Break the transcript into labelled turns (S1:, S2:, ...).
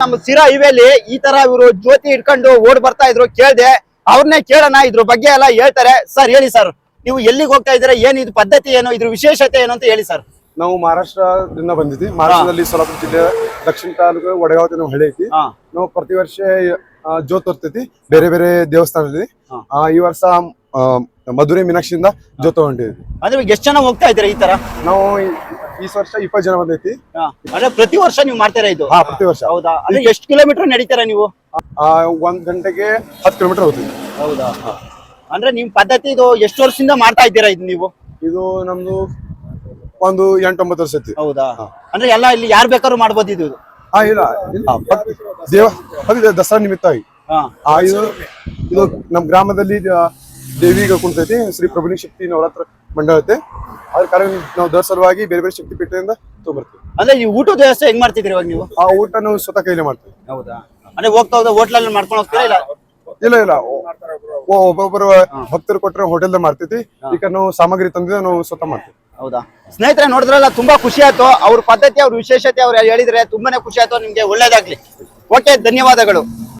S1: ನಮ್ಮ ಸಿರಾ ಇವೆಲ್ಲಿ ಈ ತರ ಇವರು ಜ್ಯೋತಿ ಇಟ್ಕೊಂಡು ಓಡ್ ಬರ್ತಾ ಇದ್ರು ಕೇಳ್ದೆ. ಅವ್ರನ್ನೇ ಕೇಳೋಣ ಇದ್ರ ಬಗ್ಗೆ ಎಲ್ಲ ಹೇಳ್ತಾರೆ. ಸರ್ ಹೇಳಿ ಸರ್ ನೀವು ಎಲ್ಲಿಗೆ ಹೋಗ್ತಾ ಇದ್ದೀರಾ? ಏನ್ ಇದು ಪದ್ಧತಿ ಏನು? ಇದ್ರ ವಿಶೇಷತೆ ಏನು ಅಂತ ಹೇಳಿ ಸರ್.
S2: ನಾವು ಮಹಾರಾಷ್ಟ್ರದಿಂದ ಬಂದಿದ್ವಿ ಮಹಾರಾಷ್ಟ್ರದಲ್ಲಿ ಸೊಲಾಪುರ ಜಿಲ್ಲೆ ದಕ್ಷಿಣ ತಾಲೂಕು ಒಡಗಾವ್ ನಾವು ಹಳ್ಳಿ ಐತಿ. ನಾವು ಪ್ರತಿ ವರ್ಷ ಜ್ಯೋತ್ ಹೊರ್ತೈತಿ ಬೇರೆ ಬೇರೆ ದೇವಸ್ಥಾನದಲ್ಲಿ. ಆ, ಈ ವರ್ಷ ಮಧುರೈ ಮೀನಾಕ್ಷಿಯಿಂದ ಜೋತ್ ಹೊಂಟಿದ್ವಿ
S1: ಅಂದ್ರೆ ಎಷ್ಟು ಜನ ಹೋಗ್ತಾ ಇದ್ದೀರಾ ಈ ತರ?
S2: ನಾವು ಈ- ವರ್ಷ ಇಪ್ಪತ್ತು ಜನ ಬಂದೈತಿ.
S1: ಅಂದ್ರೆ ಪ್ರತಿ ವರ್ಷ ನೀವು ಮಾಡ್ತೀರಾ ಇದು
S2: ಹಾ ಪ್ರತಿ ವರ್ಷ.
S1: ಹೌದಾ? ಅಂದ್ರೆ ಎಷ್ಟು ಕಿಲೋಮೀಟರ್ ನಡೀತಾರ ನೀವು?
S2: ಆ, ಒಂದ್ ಗಂಟೆಗೆ ಹತ್ತು ಕಿಲೋಮೀಟರ್ ಹೋಗ್ತೀವಿ.
S1: ಹೌದಾ? ಅಂದ್ರೆ ನಿಮ್ ಪದ್ಧತಿ ಇದು ಎಷ್ಟು ವರ್ಷದಿಂದ ಮಾಡ್ತಾ ಇದ್ದೀರಾ ಇದು ನೀವು?
S2: ಇದು ನಮ್ದು ಒಂದು ಎಂಟೊಂಬತ್ತು ವರ್ಷ ಐತಿ.
S1: ಹೌದಾ? ಅಂದ್ರೆ ಎಲ್ಲ ಇಲ್ಲಿ ಯಾರು ಬೇಕಾದ್ರೂ ಮಾಡ್ಬೋದು ಇದು?
S2: ಹಾ ಇಲ್ಲ. ಇಲ್ಲ. ದೇವ ದಸರಾ ನಿಮಿತ್ತವಾಗಿ
S1: ಹಾ.
S2: ಆ ಇದು ಇದು ನಮ್ಮ ಗ್ರಾಮದಲ್ಲಿ ಆ, ದೇವಿಗೆ ಕುಂತೈತಿ ಶ್ರೀ ಪ್ರಭುನಿ ಶಕ್ತಿ ನವರಾತ್ರ ಮಂಡಳ ಐತೆ. ಅದ್ರ ಕಾರಣ ನಾವು ದರ್ ಸಲುವಾಗಿ ಬೇರೆ ಬೇರೆ ಶಕ್ತಿ ಪೀಠದಿಂದ ತಗೊಂಬರ್ತೀವಿ
S1: ಅಂದ್ರೆ ಈ ಊಟದ ವ್ಯವಸ್ಥೆ ಹೆಂಗ್ ಮಾಡ್ತಿದ್ರಿ ಇವಾಗ ನೀವು?
S2: ಆ ಊಟ ನಾವು ಸ್ವತಃ ಕೈಲೇ ಮಾಡ್ತೀವಿ.
S1: ಹೌದಾ? ಅಂದ್ರೆ ಹೋಗ್ತಾ ಹೋಗ್ತಾ ಹೋಟ್ಲಲ್ಲಿ ಮಾಡ್ಕೊಂಡು ಹೋಗ್ತೀರಾ ಇಲ್ಲ?
S2: ಇಲ್ಲ ಇಲ್ಲ. ಓ ಒಬ್ಬೊಬ್ಬರು ಭಕ್ತರು ಕೊಟ್ಟರೆ ಹೋಟೆಲ್ ಮಾಡ್ತೈತಿ ಈಗ ನಾವು ಸಾಮಗ್ರಿ ತಂದಿದ್ದು ನಾವು ಸ್ವತಃ ಮಾಡ್ತೀವಿ.
S1: ಹೌದಾ? ಸ್ನೇಹಿತರೆ ನೋಡಿದ್ರಲ್ಲ ತುಂಬಾ ಖುಷಿ ಆಯ್ತು. ಅವ್ರ ಪದ್ಧತಿ ಅವ್ರ ವಿಶೇಷತೆ ಅವ್ರು ಹೇಳಿದ್ರೆ ತುಂಬಾನೇ ಖುಷಿ ಆಯ್ತು. ನಿಮ್ಗೆ ಒಳ್ಳೇದಾಗ್ಲಿ. ಓಕೆ ಧನ್ಯವಾದಗಳು.